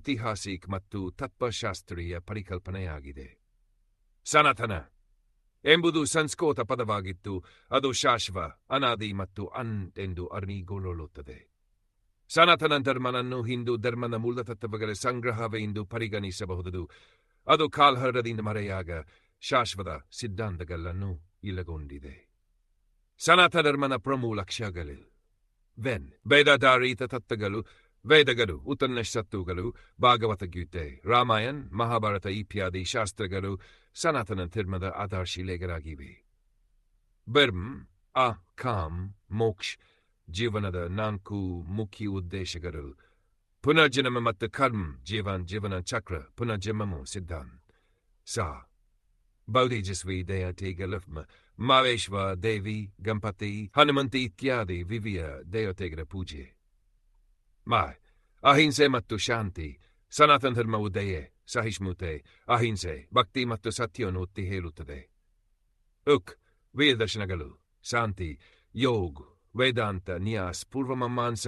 ಐತಿಹಾಸಿಕ ಮತ್ತು ತತ್ವಶಾಸ್ತ್ರೀಯ ಪರಿಕಲ್ಪನೆಯಾಗಿದೆ. ಸನಾತನ ಎಂಬುದು ಸಂಸ್ಕೃತ ಪದವಾಗಿತ್ತು ಅದು ಶಾಶ್ವ, ಅನಾದಿ ಮತ್ತು ಅನ್ ಎಂದು ಅರ್ನಿಗೊಳ್ಳುತ್ತದೆ ಸನಾತನ ಧರ್ಮನನ್ನು ಹಿಂದೂ ಧರ್ಮದ ಮೂಲತತ್ವಗಳ ಸಂಗ್ರಹವೆಂದು ಪರಿಗಣಿಸಬಹುದು ಅದು ಕಾಲ್ಹರದಿಂದ ಮರೆಯಾಗ ಶಾಶ್ವತ ಸಿದ್ಧಾಂತಗಳನ್ನು ಇಲ್ಲಗೊಂಡಿದೆ. ಸನಾತನ ಧರ್ಮನ ಪ್ರಮುಖ ಲಕ್ಷ್ಯಗಳು ವೆನ್ ವೇದಾಧಾರಿತ ತತ್ವಗಳು ವೇದಗಳು, ಉಪನಿಷತ್ತುಗಳು, ಭಾಗವತಗೀತೆ, ರಾಮಾಯಣ್, ಮಹಾಭಾರತ ಇತ್ಯಾದಿ ಶಾಸ್ತ್ರಗಳು ಸನಾತನ ಧರ್ಮದ ಆಧಾರಶಿಲೆಗಳಾಗಿವೆ. ಬರ್ಮ್ ಅ ಕಾಮ್ ಮೋಕ್ಷ ಜೀವನದ ನಾಲ್ಕು ಮುಖ್ಯ ಉದ್ದೇಶಗಳು. ಪುನರ್ಜನ್ಮ ಮತ್ತು ಕರ್ಮ, ಜೀವನ್, ಜೀವನ ಚಕ್ರ ಪುನರ್ಜನ್ಮವು ಸಿದ್ಧಾಂತ. ಸಾ, ಬೌದ್ಧಿಜಸ್ವಿ ದೇವತೆಗಳ ಮಾವೇಶ್ವ ದೇವಿ, ಗಣಪತಿ, ಹನುಮಂತಿ ಇತ್ಯಾದಿ ವಿವಿಯ ದೇವತೆಗಳ ಪೂಜೆ. ಮಾಯ್ ಅಹಿಂಸೆ ಮತ್ತು ಶಾಂತಿ ಸನಾತನ ಧರ್ಮವು ದಯೆ ಸಹಿಷ್ಣುತೆ ಅಹಿಂಸೆ ಭಕ್ತಿ ಮತ್ತು ಸತ್ಯವನ್ನು ಒತ್ತಿ ಹೇಳುತ್ತದೆ ಉಕ್ ವೀರದರ್ಶನಗಳು ಶಾಂತಿ ಯೋಗ್ ವೇದಾಂತ ನ್ಯಾಸ್ ಪೂರ್ವಮಮಾಂಸ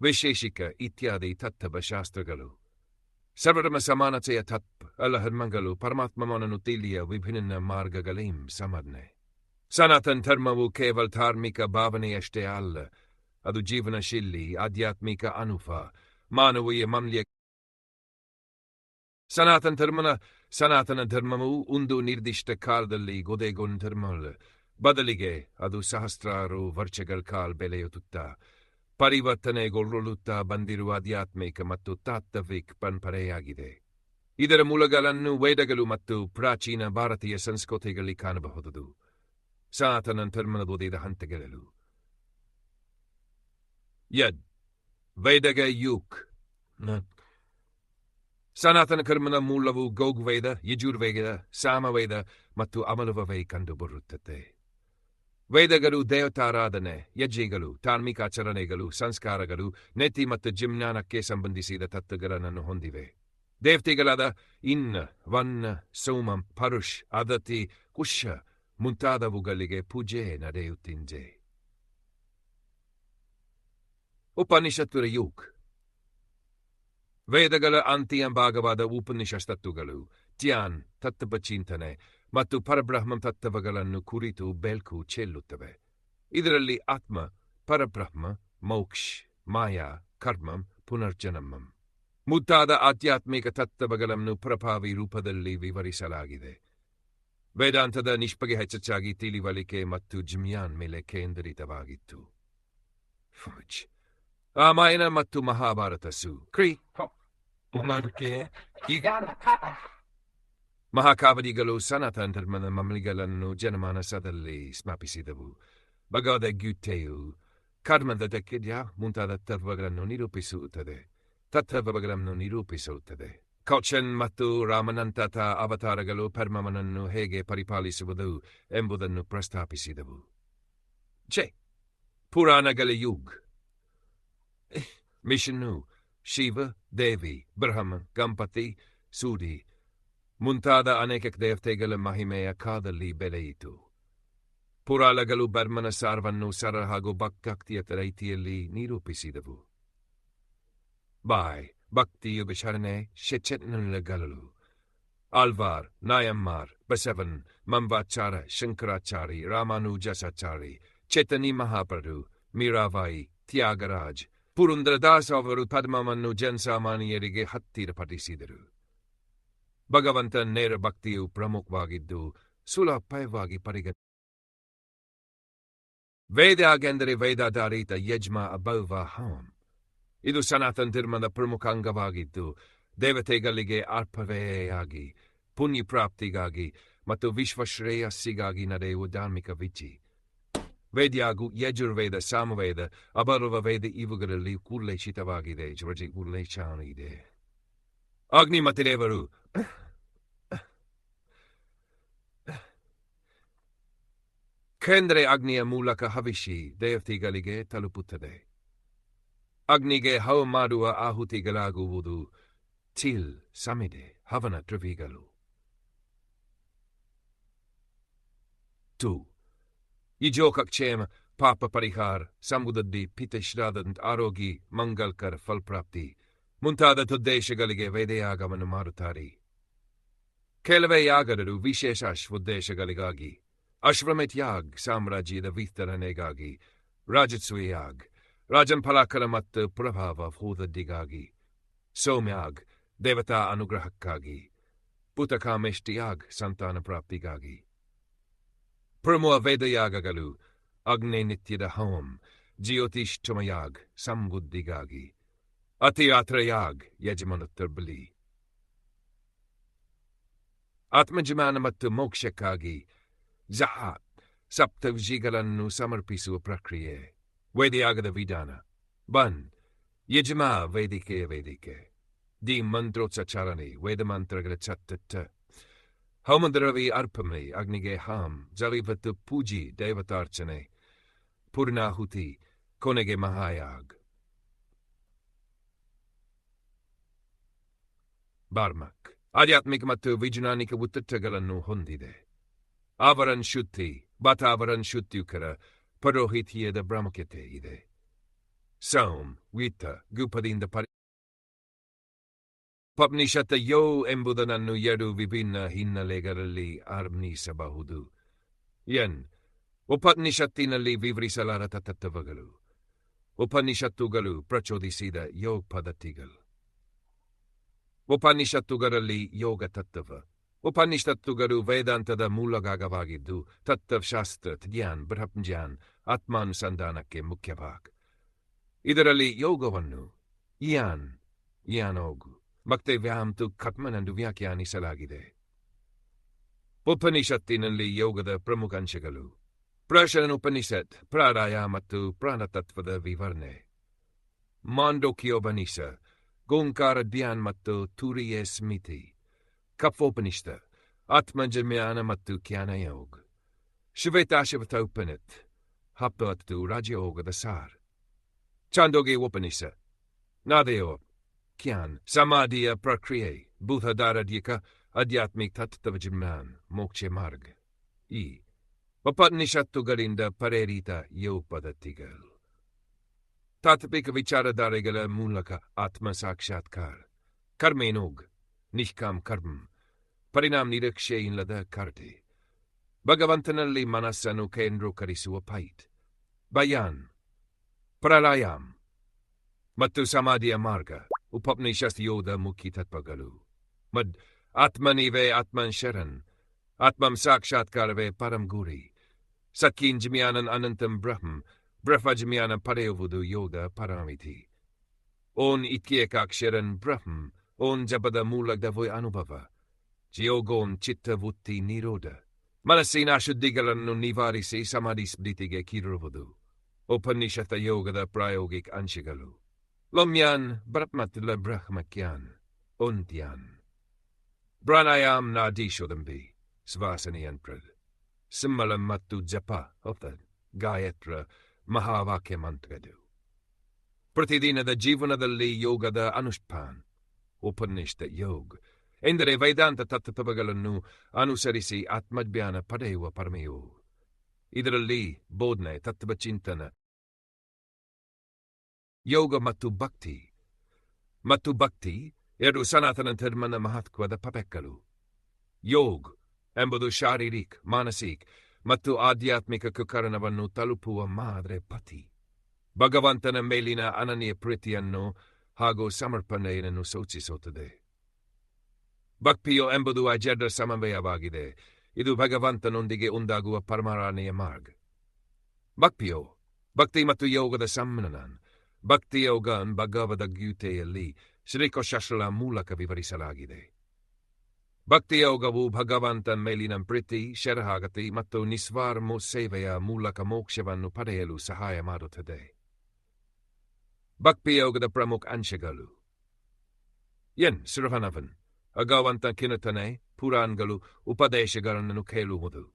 ವಿಶೇಷಿಕ ಇತ್ಯಾದಿ ತತ್ವ ಶಾಸ್ತ್ರಗಳು ಸರ್ವಧರ್ಮ ಸಮಾನತೆಯ ತತ್ವ ಅಲ್ಲ ಧರ್ಮಗಳು ಪರಮಾತ್ಮನನ್ನು ತಿಳಿಯ ವಿಭಿನ್ನ ಮಾರ್ಗಗಳೇಂ ಸಮರ್ನೆ ಸನಾತನ ಧರ್ಮವು ಕೇವಲ ಧಾರ್ಮಿಕ ಭಾವನೆಯಷ್ಟೇ ಅಲ್ಲ ಅದು ಜೀವನ ಶೈಲಿ ಆಧ್ಯಾತ್ಮಿಕ ಅನುಭವ, ಮಾನವೀಯ ಮೌಲ್ಯ. ಸನಾತನ ಧರ್ಮನ, ಸನಾತನ ಧರ್ಮವು ಒಂದು ನಿರ್ದಿಷ್ಟ ಕಾಲದಲ್ಲಿ ಗೊದೆಗೊಂಡ ಧರ್ಮ ಬದಲಿಗೆ ಅದು ಸಹಸ್ರಾರು ವರ್ಷಗಳ ಕಾಲ ಬೆಳೆಯುತ್ತಾ, ಪರಿವರ್ತನೆಗೊಳ್ಳುತ್ತಾ ಬಂದಿರುವ ಆಧ್ಯಾತ್ಮಿಕ ಮತ್ತು ತಾತ್ವಿಕ ಪರಂಪರೆಯಾಗಿದೆ. ಇದರ ಮೂಲಗಳನ್ನು ವೇದಗಳು ಮತ್ತು ಪ್ರಾಚೀನ ಭಾರತೀಯ ಸಂಸ್ಕೃತಿಗಳಲ್ಲಿ ಕಾಣಬಹುದು ಸನಾತನ ಧರ್ಮದ ಓದಿದ ಹಂತಗಳು ಯದ್ ವೇದಗ ಯುಕ್ ಸನಾತನ ಕರ್ಮನ ಮೂಲವು veda, ಯಜುರ್ವೇದ ಸಾಮವೇದ ಮತ್ತು ಅಮಲವವೇ ಕಂಡುಬರುತ್ತದೆ ವೇದಗಳು ದೇವತಾರಾಧನೆ ಯಜ್ಜಿಗಳು ಧಾರ್ಮಿಕ ಆಚರಣೆಗಳು ಸಂಸ್ಕಾರಗಳು ನೆತಿ ಮತ್ತು ಜಿಮ್ನಾನಕ್ಕೆ ಸಂಬಂಧಿಸಿದ ತತ್ವಗಳನ್ನು ಹೊಂದಿವೆ ದೇವತೆಗಳಾದ ಇನ್ನ ವನ್ನ ಸೋಮಂ ಪರುಷ್ ಅದತಿ ಕುಶ ಮುಂತಾದವುಗಳಿಗೆ ಪೂಜೆ ನಡೆಯುತ್ತಿಂದೆ ಉಪನಿಷತ್ತುರ ಯೂಕ್. ವೇದಗಳ ಅಂತಿಯ ಭಾಗವಾದ ಉಪನಿಷತ್ತುಗಳು ಧ್ಯಾನ್ ತತ್ವ ಚಿಂತನೆ ಮತ್ತು ಪರಬ್ರಹ್ಮ ತತ್ವಗಳನ್ನು ಕುರಿತು ಬೆಲ್ಕು ಚೆಲ್ಲುತ್ತವೆ. ಇದರಲ್ಲಿ ಆತ್ಮ, ಪರಬ್ರಹ್ಮ, ಮೋಕ್ಷ, ಮಾಯಾ, ಕರ್ಮಂ, ಪುನರ್ಜನಮಂ. ಮುತ್ತಾದ ಆಧ್ಯಾತ್ಮಿಕ ತತ್ವಗಳನ್ನು ಪ್ರಭಾವಿ ರೂಪದಲ್ಲಿ ವಿವರಿಸಲಾಗಿದೆ. ವೇದಾಂತದ ನಿಷ್ಪಗೆ ಹೆಚ್ಚಾಗಿ ತಿಳಿವಳಿಕೆ ಮತ್ತು ಜಿಮ್ಯಾನ್ ಮೇಲೆ ಕೇಂದ್ರಿತವಾಗಿತ್ತು. ರಾಮಾಯಣ ಮತ್ತು ಮಹಾಭಾರತ ಸು. ಕ್ರೀ. ಮಹಾಕಾವಲಿಗಳು ಸನಾತನ ಧರ್ಮದ ಮಮಲಿಗಳನ್ನು ಜನಮಾನಸದಲ್ಲಿ ಸ್ಮಾಪಿಸಿದವು ಭಗವದ್ಗೀತೆಯು ಕರ್ಮದ ದಕ್ಕಿದ್ಯ ಮುಂತಾದ ತತ್ವಗಳನ್ನು ನಿರೂಪಿಸುತ್ತದೆ. ತತ್ವಗಳನ್ನು ನಿರೂಪಿಸುತ್ತದೆ. ಕೌಚನ್ ಮತ್ತು ರಾಮನಂತತ ಅವತಾರಗಳು ಪರ್ಮವನನ್ನು ಹೇಗೆ ಪರಿಪಾಲಿಸುವುದು ಎಂಬುದನ್ನು ಪ್ರಸ್ತಾಪಿಸಿದವು. ಜೆ ಪುರಾಣಗಳ ಯುಗ್. ಮಿಷನ್ನು ಶಿವ ದೇವಿ ಬ್ರಹ್ಮ ಗಂಪತಿ ಸೂರಿ ಮುಂತಾದ ಅನೇಕ ದೇವತೆಗಳ ಮಹಿಮೆಯ ಕಾದಲ್ಲಿ ಬೆಳೆಯಿತು ಪುರಾಣಗಳು ಬರ್ಮನ ಸಾರವನ್ನು ಸರ ಹಾಗೂ ಭಕ್ತಾಕ್ತಿಯ ರೀತಿಯಲ್ಲಿ ನಿರೂಪಿಸಿದವು ಬಾಯ್ ಭಕ್ತಿಯು ವಿಚಾರಣೆ ಶೆಚ್ಚೆನ್ನಗಳು ಆಲ್ವಾರ್ ನಾಯಮ್ಮಾರ್ ಬಸವನ್ ಮಂಬಾಚಾರ ಶಂಕರಾಚಾರಿ ರಾಮಾನುಜಾಚಾರಿ ಚೇತನಿ ಮಹಾಪ್ರಭು ಮೀರಾಬಾಯಿ ತ್ಯಾಗರಾಜ್ ಪುರಂದ್ರದಾಸ್ ಅವರು ಪದ್ಮವನ್ನು ಜನಸಾಮಾನ್ಯರಿಗೆ ಹತ್ತಿರಪಡಿಸಿದರು ಭಗವಂತ ನೇರ ಭಕ್ತಿಯು ಪ್ರಮುಖವಾಗಿದ್ದು ಸುಲಭವಾಗಿ ಪರಿಗ ವೇದಾಗೆಂದರೆ ವೇದಾಧಾರಿತ ಯಜ್ಮ ಅಬೌವ ಹಾಂ ಇದು ಸನಾತನ ಧರ್ಮದ ಪ್ರಮುಖ ಅಂಗವಾಗಿದ್ದು ದೇವತೆಗಳಿಗೆ ಅರ್ಪವೆಯಾಗಿ ಪುಣ್ಯ ಪ್ರಾಪ್ತಿಗಾಗಿ ಮತ್ತು ವಿಶ್ವಶ್ರೇಯಸ್ಸಿಗಾಗಿ ನಡೆಯುವ ಧಾರ್ಮಿಕ ವಿಧಿ. ವೇದ್ಯಾಗು ಯಜುರ್ವೇದ, ಸಾಮವೇದ ಅಬರುವ ವೇದ ಇವುಗಳಲ್ಲಿ ಉಲ್ಲೇಖಿತವಾಗಿದೆ ಜೊತೆ ಉಲ್ಲೇಖಾನು ಇದೆ. ಅಗ್ನಿ ಮತ್ತು ದೇವರು. ಕೇಂದ್ರೆ ಅಗ್ನಿಯ ಮೂಲಕ ಹವಿಷಿ ದೇವತೆಗಳಿಗೆ ತಲುಪುತ್ತದೆ. ಅಗ್ನಿಗೆ ಹವ ಮಾಡುವ ಆಹುತಿಗಳಾಗುವುದು. ಚೀಲ್ ಸಮಿದೆ ಹವನ ದ್ರವಿಗಳು ಟು ಕ್ಷೇಮ ಪಾಪ ಪರಿಹಾರ ಸಮುದದ್ದಿ ಪಿತಶ್ರಾದಂತ ಆರೋಗಿ ಮಂಗಲ್ಕರ ಫಲಪ್ರಾಪ್ತಿ ಮುಂತಾದ ಉದ್ದೇಶಗಳಿಗೆ ವೇದಯಾಗವನ್ನು ಮಾಡುತ್ತಾರೆ ಕೆಲವೇ ಯಾಗರರು ವಿಶೇಷ ಉದ್ದೇಶಗಳಿಗಾಗಿ ಅಶ್ವಮಿತ್ ಯಾಗ್ ಸಾಮ್ರಾಜ್ಯದ ವಿಸ್ತರಣೆಗಾಗಿ ರಾಜಸ್ವ ಯಾಗ್ ರಾಜನ್ ಫಲಾಕರ ಮತ್ತು ಪ್ರಭಾವ ಹೋದದ್ದಿಗಾಗಿ ಸೌಮ್ಯಾಗ್ ದೇವತಾ ಅನುಗ್ರಹಕ್ಕಾಗಿ ಪುತಕಾಮೇಷ್ಟಿಯಾಗ್ ಸಂತಾನ ಪ್ರಾಪ್ತಿಗಾಗಿ ಪ್ರಮುಖ ವೇದಯಾಗಗಳು. ಅಗ್ನಿ ನಿತ್ಯದ ಹೋಮ್, ಜ್ಯೋತಿಷ್ಠಮಯಾಗ್, ಸಂಬುದ್ಧಿಗಾಗಿ. ಅತಿಯಾತ್ರಯಾಗ್ ಯಜಮಾನತ್ತರ ಬಲಿ ಆತ್ಮಜಮಾನ ಮತ್ತು ಮೋಕ್ಷಕ್ಕಾಗಿ ಜಹಾತ್, ಸಪ್ತವಿಜಿಗಳನ್ನು ಸಮರ್ಪಿಸುವ ಪ್ರಕ್ರಿಯೆ. ವೇದಿಯಾಗದ ವಿಧಾನ. ಬನ್ ಯಜಮಾ ವೇದಿಕೆಯ ವೇದಿಕೆ. ದಿ ಮಂತ್ರೋಚ್ಚಾರಣೆ, ವೇದಮಂತ್ರಗಳ ಚತ್ತಟ್ಟ ಹೋಮದ್ರವಿ ಅರ್ಪಮೆ, ಅಗ್ನಿಗೆ ಹಾಂ ಜಲಿವತ್ತು ಪೂಜಿ, ದೇವತಾರ್ಚನೆ, ಪೂರ್ಣಾಹುತಿ, ಕೊನೆಗೆ ಮಹಾಯಾಗ್. ಬಾರ್ಮಕ್, ಆಧ್ಯಾತ್ಮಿಕ ಮತ್ತು ವಿಜ್ಞಾನಿಕ ಉತ್ತಟ್ಟಗಳನ್ನು ಹೊಂದಿದೆ. ಆವರನ್ ಶುದ್ಧಿ ವಾತಾವರಣ ಶುದ್ಧಿಕರ ಪರೋಹಿತಿಯದ ಪ್ರಾಮುಖ್ಯತೆ ಇದೆ. ಸೌಮ್, ವಿತ್ತ, ಗುಪದಿಂದ ಪರಿ ಪಪ್ನಿಷತ್ತ ಯೋ ಎಂಬುದನ್ನು ಎರಡು ವಿಭಿನ್ನ ಹಿನ್ನೆಲೆಗಳಲ್ಲಿ ಆರಂಭಿಸಬಹುದು ಎನ್. ಉಪನಿಷತ್ತಿನಲ್ಲಿ ವಿವರಿಸಲಾರದ ತತ್ವಗಳು. ಉಪನಿಷತ್ತುಗಳು ಪ್ರಚೋದಿಸಿದ ಯೋಗ ಪದ್ಧತಿಗಳು. ಉಪನಿಷತ್ತುಗಳಲ್ಲಿ ಯೋಗ ತತ್ವ. ಉಪನಿಷತ್ತುಗಳು ವೇದಾಂತದ ಮೂಲಗಾಗವಾಗಿದ್ದು ತತ್ವಶಾಸ್ತ್ರ, ಜ್ಞಾನ್, ಬ್ರಹ್ಮಜ್ಞಾನ್, ಆತ್ಮಾನುಸಂಧಾನಕ್ಕೆ ಮುಖ್ಯಭಾಗ ಇದರಲ್ಲಿ ಯೋಗವನ್ನು, ಯಾನ್ ಇಯಾನೋಗು ಮತ್ತೆ ವ್ಯಾಮ್ತು ಕತ್ಮನೆಂದು ವ್ಯಾಖ್ಯಾನಿಸಲಾಗಿದೆ. ಉಪನಿಷತ್ತಿನಲ್ಲಿ ಯೋಗದ ಪ್ರಮುಖ ಅಂಶಗಳು. ಪ್ರಶನ ಉಪನಿಷತ್, ಪ್ರಾರಾಯ ಮತ್ತು ಪ್ರಾಣತತ್ವದ ವಿವರಣೆ. ಮಾಂಡೋಕಿಯೋಪನಿಷ, ಗೋಂಕಾರ ಧ್ಯಾನ್ ಮತ್ತು ತುರಿಯ ಸ್ಮಿತಿ. ಕಫೋಪನಿಷತ್ ಆತ್ಮಜಮ್ಯಾನ ಮತ್ತು ಜ್ಞಾನಯೋಗ. ಶ್ವೇತಾಶವತ ಉಪನಿತ್ ಹತ್ತು ರಾಜಯೋಗದ ಸಾರ್. ಚಾಂದೋಗೆ ಉಪನಿಷ ನಾದಯೋ ಜ್ಞಾನ್ ಸಮಾಧಿಯ ಪ್ರಕ್ರಿಯೆ ಬುಧದಾರಡ್ಯಕ ಆಧ್ಯಾತ್ಮಿಕ ತತ್ವಜಿಮ್ನಾನ್ ಮೋಕ್ಷ ಮಾರ್ಗ ಈ ಉಪನಿಷತ್ತುಗಳಿಂದ ಪ್ರೇರಿತ ಯೋಗ ಪದ್ಧತಿಗಳು ತಾತ್ವಿಕ ವಿಚಾರಧಾರೆಗಳ ಮೂಲಕ ಆತ್ಮ ಸಾಕ್ಷಾತ್ಕಾರ ಕರ್ಮೇನೋಗ್ ನಿಷ್ಕಾಮ್ ಕರ್ಮ್ ಪರಿಣಾಮ ನಿರೀಕ್ಷೆಯಿಲ್ಲದ ಕರ್ತೆ ಭಗವಂತನಲ್ಲಿ ಮನಸ್ಸನ್ನು ಕೇಂದ್ರೀಕರಿಸುವ ಪೈಟ್ ಬಯಾನ್ ಪ್ರಳಯಾಮ್ ಮತ್ತು ಸಮಾಧಿಯ ಮಾರ್ಗ ಉಪನಿಷತ್ ಯೋಧ ಮುಖ್ಯ ತತ್ವಗಳು ಮದ್ ಆತ್ಮನಿವೇ ಆತ್ಮನ್ ಶರಣ್, ಆತ್ಮಂ ಸಾಕ್ಷಾತ್ಕಾರವೇ ಪರಂ ಗುರಿ. ಸಖೀನ್ ಜ್ಞಾನನ್ ಅನಂತಂ ಬ್ರಹ್ಮ ಬ್ರಹ್ಮಜ್ಞಾನ ಪಡೆಯುವುದು ಯೋಗ ಪರಾಮಿತಿ ಓನ್ ಇತ್ಯೇಕಾಕ್ಷರನ್ ಬ್ರಹ್ಮ, ಓನ್ ಜಪದ ಮೂಲದ ಅನುಭವ. ಜಿಯೋಗೋನ್ ಚಿತ್ತವುತ್ತಿ ನಿರೋಧ. ಮನಸ್ಸಿನ ಅಶುದ್ಧಿಗಳನ್ನು ನಿವಾರಿಸಿ ಸಮಾಧಿ ಸ್ಥಿತಿಗೆ ಕಿರುವುದು. ಉಪನಿಷತ್ತ ಯೋಗದ ಪ್ರಾಯೋಗಿಕ ಅಂಶಗಳು. ಲೊಮ್ಯಾನ್ ಬ್ರಹ್ಮತಿಲ ಬ್ರಹ್ಮಕ್ಯಾನ್ ಒಂತ್ಯಾನ್ ಪ್ರಾಣಾಯಾಮ್ ನಾದೀಶೋದಂಬಿ ಶ್ವಾಸನಿಯಂತ್ರದ್ ಸಿಮ್ಮಲಂ ಮತ್ತು ಜಪ ಹೊತ್ತ ಗಾಯತ್ರ ಮಹಾವಾಕ್ಯ ಮಂತ್ರದು ಪ್ರತಿದಿನದ ಜೀವನದಲ್ಲಿ ಯೋಗದ ಅನುಷ್ಠಾನ್ ಉಪನಿಷ್ಠ ಯೋಗ ಎಂದರೆ ವೇದಾಂತ ತತ್ವಗಳನ್ನು ಅನುಸರಿಸಿ ಆತ್ಮಜ್ಞಾನ ಪಡೆಯುವ ಪರಮೆಯು ಇದರಲ್ಲಿ ಬೋಧನೆ ತತ್ವಚಿಂತನ ಯೋಗ ಮತ್ತು ಭಕ್ತಿ. ಮತ್ತು ಭಕ್ತಿ ಎರಡು ಸನಾತನ ಧರ್ಮನ ಮಹತ್ವದ ಪಪೆಕ್ಕಲು ಯೋಗ್ ಎಂಬುದು ಶಾರೀರಿಕ್, ಮಾನಸಿಕ ಮತ್ತು ಆಧ್ಯಾತ್ಮಿಕ ಕುಕರಣವನ್ನು ತಲುಪುವ ಮಾದರೆ ಪತಿ. ಭಗವಂತನ ಮೇಲಿನ ಅನನ್ಯ ಪ್ರೀತಿಯನ್ನು ಹಾಗೂ ಸಮರ್ಪಣೆಯನ್ನು ಸೂಚಿಸುತ್ತದೆ. ಭಕ್ತಿಯೋ ಎಂಬುದು ಅಜಡ್ರ ಸಮನ್ವಯವಾಗಿದೆ. ಇದು ಭಗವಂತನೊಂದಿಗೆ ಒಂದಾಗುವ ಪರಮಾರಾಣೆಯ ಮಾರ್ಗ. ಭಕ್ತಿಯೋ ಭಕ್ತಿ ಮತ್ತು ಯೋಗದ ಸಮ್ಮಿಲನ ಭಕ್ತಿಯೋಗನ್ ಭಗವದ ಗೀತೆಯಲ್ಲಿ ಶ್ರೀಕೋಶಾಸ್ತ್ರಗಳ ಮೂಲಕ ವಿವರಿಸಲಾಗಿದೆ ಭಕ್ತಿಯೋಗವು ಭಗವಂತನ ಮೇಲಿನ ಪ್ರೀತಿ ಶರಹಾಗತಿ ಮತ್ತು ನಿಸ್ವಾರ್ಮ ಸೇವೆಯ ಮೂಲಕ ಮೋಕ್ಷವನ್ನು ಪಡೆಯಲು ಸಹಾಯ ಮಾಡುತ್ತದೆ. ಭಕ್ತಿಯೋಗದ ಪ್ರಮುಖ ಅಂಶಗಳು. ಎನ್. ಶ್ರವಣವನ್ ಭಗವಂತ ಕಿನತನೆ, ಪುರಾಣ್ಗಳು, ಉಪದೇಶಗಳನ್ನು ಕೇಳುವುದು.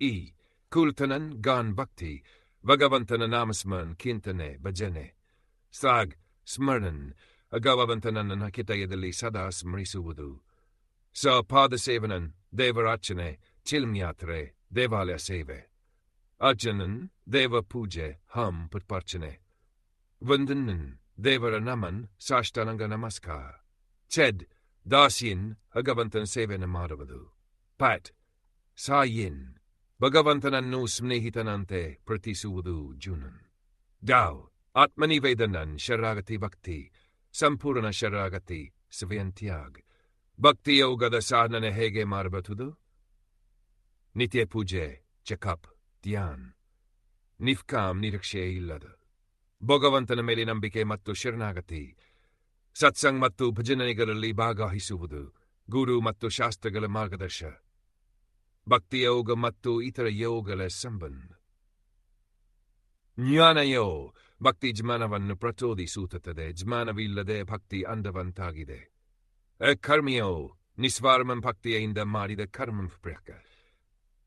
ಈ ಕುಲ್ತನನ್, ಗಾನ್ ಭಕ್ತಿ ಭಗವಂತನ ನಾಮಸ್ಮರಣ್ ಕಿಂತನೆ ಭಜನೆ ಸಾಗ್ ಸ್ಮರಣನ್ ಭಗವಂತನನ್ನ ಕಿತಯದಲ್ಲಿ ಸದಾ ಸ್ಮರಿಸುವುದು ಸ ಪಾದಸೇವನನ್ ದೇವರಾಚನೆ ಚಿಲ್ಮ್ಯಾತ್ರೆ ದೇವಾಲಯ ಸೇವೆ ಅರ್ಚನನ್ ದೇವ ಪೂಜೆ ಹಂ ಪುಟ್ಪಾರ್ಚನೆ ವಂದನನ್ ದೇವರ ನಮನ್ ಸಾಷ್ಟಾನಂಗ ನಮಸ್ಕಾರ ಚೆಡ್ ದಾಸಿಯನ್ ಭಗವಂತನ ಸೇವೆಯನ್ನು ಮಾಡುವುದು ಪ್ಯಾಟ್ ಸಾಯಿನ್ ಭಗವಂತನನ್ನು ಸ್ನೇಹಿತನಂತೆ ಪ್ರತಿಸುವುದು ಜೂನನ್. ಡಾವ್ ಆತ್ಮನಿವೇದನನ್ ಶರಾಗತಿ ಭಕ್ತಿ, ಸಂಪೂರ್ಣ ಶರಾಗತಿ ಸ್ವಯಂತ್ಯಾಗ್ ಭಕ್ತಿಯೋಗದ ಸಾಧನೆ ಹೇಗೆ ಮಾಡಬಹುದು ನಿತ್ಯ ಪೂಜೆ, ಚೆಕಪ್, ಧ್ಯಾನ್. ನಿಫ್ಕಾಮ್ ನಿರೀಕ್ಷೆ ಇಲ್ಲದ. ಭಗವಂತನ ಮೇಲೆ ನಂಬಿಕೆ ಮತ್ತು ಶರಣಾಗತಿ. ಸತ್ಸಂಗ್ ಮತ್ತು ಭಜನೆಗಳಲ್ಲಿ ಭಾಗವಹಿಸುವುದು. ಗುರು ಮತ್ತು ಶಾಸ್ತ್ರಗಳ ಮಾರ್ಗದರ್ಶ. ಭಕ್ತಿಯೋಗ ಮತ್ತು ಇತರ ಯೋಗಗಳ ಸಂಬಂಧ. ಜ್ಞಾನಯೋ, ಭಕ್ತಿ ಜ್ಞಾನವನ್ನು ಪ್ರಚೋದಿಸುತ್ತದೆ, ಜ್ಞಾನವಿಲ್ಲದೆ ಭಕ್ತಿ ಅಂದವಂತಾಗಿದೆ. ಕರ್ಮಿಯೋ, ನಿಸ್ವಾರ್ಮಂ ಭಕ್ತಿಯಿಂದ ಮಾಡಿದ ಕರ್ಮ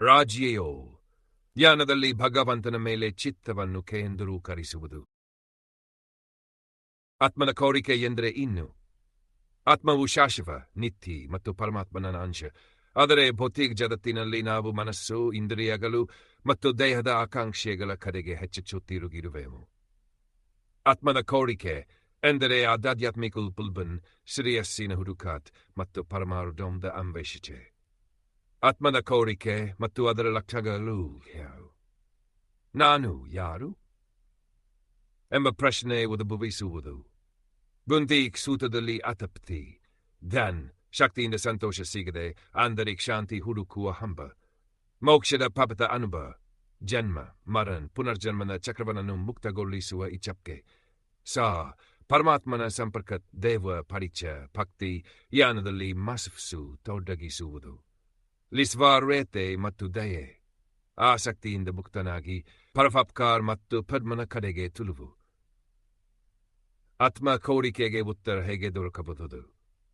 ರಾಜ್ಯೆಯೋ ಜ್ಞಾನದಲ್ಲಿ ಭಗವಂತನ ಮೇಲೆ ಚಿತ್ತವನ್ನು ಕೇಂದ್ರೀಕರಿಸುವುದು. ಆತ್ಮನ ಕೋರಿಕೆ ಎಂದರೆ ಇನ್ನು. ಆತ್ಮವು ಶಾಶ್ವ ನಿತ್ಯ ಮತ್ತು ಪರಮಾತ್ಮನ ಅಂಶ ಆದರೆ ಭೌತಿಕ ಜಗತ್ತಿನಲ್ಲಿ ನಾವು ಮನಸ್ಸು, ಇಂದ್ರಿಯಗಳು ಮತ್ತು ದೇಹದ ಆಕಾಂಕ್ಷೆಗಳ ಕಡೆಗೆ ಹೆಚ್ಚು ತಿರುಗಿರುವೆವು. ಆತ್ಮದ ಕೋರಿಕೆ ಎಂದರೆ ಆಧ್ಯಾತ್ಮಿಕ ಪುಲ್ಬನ್ ಶ್ರೇಯಸ್ಸಿನ ಹುಡುಕಾತ್ ಮತ್ತು ಪರಮಾರುಡೋಂದ ಅನ್ವೇಷಿಸೆ ಆತ್ಮದ ಕೋರಿಕೆ ಮತ್ತು ಅದರ ಲಕ್ಷ್ಯಗಳು ಯಾರು ನಾನು ಯಾರು? ಎಂಬ ಪ್ರಶ್ನೆ ಉದ್ಭವಿಸುವುದು. ಬುಂದೀಕ್ ಸೂತದಲ್ಲಿ ಅತಪ್ತಿ ಧನ್ ಶಕ್ತಿಯಿಂದ ಸಂತೋಷ ಸಿಗದೆ ಆಂತರಿಕ ಶಾಂತಿ ಹುಡುಕುವ ಹಂಬ. ಮೋಕ್ಷದ ಪಾಪದ ಅನುಭವ ಜನ್ಮ, ಮರಣ ಪುನರ್ಜನ್ಮನ ಚಕ್ರವನ್ನು ಮುಕ್ತಗೊಳಿಸುವ ಇಚ್ಛಪ್ಕೆ. ಸಾ, ಪರಮಾತ್ಮನ ಸಂಪರ್ಕ ದೇವ, ಪರಿಚಯ, ಭಕ್ತಿ, ಯಾನದಲ್ಲಿ ಮಸಫ್ಸು ತೊಡಗಿಸುವುದು ಲಿಸ್ವಾರ್ವೇತೆ ಮತ್ತು ದಯೆ. ಆಸಕ್ತಿಯಿಂದ ಮುಕ್ತನಾಗಿ ಪರಫಾಪ್ಕಾರ್ ಮತ್ತು ಪದ್ಮನ ಕಡೆಗೆ ತುಳುವು ಆತ್ಮ ಕೋರಿಕೆಗೆ ಉತ್ತರ ಹೇಗೆ ದೊರಕಬಹುದು?